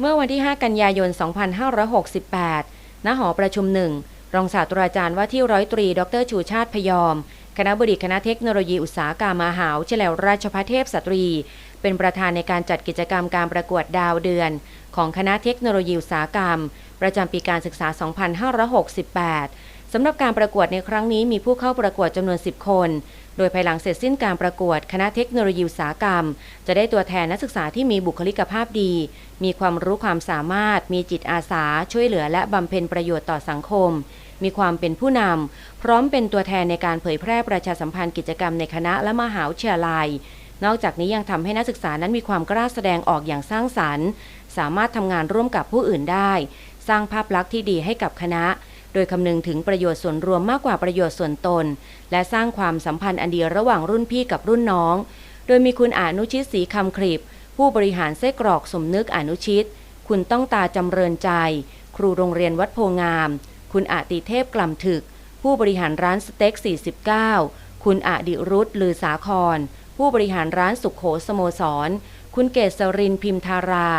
เมื่อวันที่ 5 กันยายน 2568 ณ หอประชุมหนึ่ง รองศาสตราจารย์ว่าที่ร้อยตรี ดรชูชาติพยอม คณะบดีคณะเทคโนโลยีอุตสาหกรรมมหาวิทยาลัยราชภัฏเทพสตรี เป็นประธานในการจัดกิจกรรมการประกวดดาวเดือน ของคณะเทคโนโลยีอุตสาหกรรม ประจำปีการศึกษา 2568สำหรับการประกวดในครั้งนี้มีผู้เข้าประกวดจำนวน 10 คน โดยภายหลังเสร็จสิ้นการประกวดคณะเทคโนโลยีอุตสาหกรรม จะได้ตัวแทนนักศึกษาที่มีบุคลิกภาพดี มีความรู้ความสามารถ มีจิตอาสา ช่วยเหลือและบำเพ็ญประโยชน์ต่อสังคม มีความเป็นผู้นำพร้อมเป็นตัวแทนในการเผยแพร่ประชาสัมพันธ์กิจกรรมในคณะและมหาวิทยาลัย นอกจากนี้ยังทำให้นักศึกษานั้นมีความกล้าแสดงออกอย่างสร้างสรรค์ สามารถทำงานร่วมกับผู้อื่นได้ สร้างภาพลักษณ์ที่ดีให้กับคณะ โดยคำนึงถึงประโยชน์ส่วนรวมมากกว่าประโยชน์ส่วนตน และสร้างความสัมพันธ์อันดีระหว่างรุ่นพี่กับรุ่นน้อง โดยมีคุณอนุชิตศรีคำคลิปผู้บริหารไส้กรอกสมนึกอนุชิต คุณต้องตาจำเริญใจ ครูโรงเรียนวัดโพงาม คุณอาติเทพกล่ำถึก ผู้บริหารร้านสเต็ก 49 คุณอดิรุธลือสาคร ผู้บริหารร้านสุขโขสโมสร คุณเกษรินพิมทารา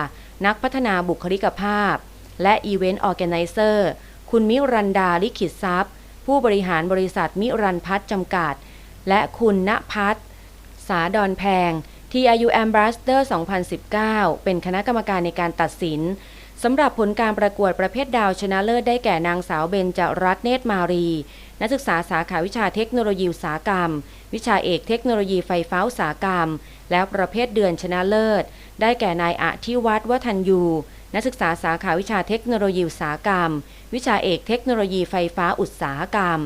นักพัฒนาบุคลิกภาพ และอีเวนต์ออแกไนเซอร์ คุณมิรันดาลิขิตทรัพย์ ผู้บริหารบริษัทมิรันพัฒน์จำกัด และคุณณพัฒน์สาดอนแพง TIU Ambassador 2019 เป็นคณะกรรมการในการตัดสินสำหรับผลการประกวดประเภทดาวชนะเลิศได้แก่นางสาวเบญจรัตน์เนตรมารี นักศึกษาสาขาวิชาเทคโนโลยีอุตสาหกรรม วิชาเอกเทคโนโลยีไฟฟ้าอุตสาหกรรม และประเภทเดือนชนะเลิศ ได้แก่นายอาทิวัฒน์วัฒนยู นักศึกษาสาขาวิชาเทคโนโลยีอุตสาหกรรม วิชาเอกเทคโนโลยีไฟฟ้าอุตสาหกรรม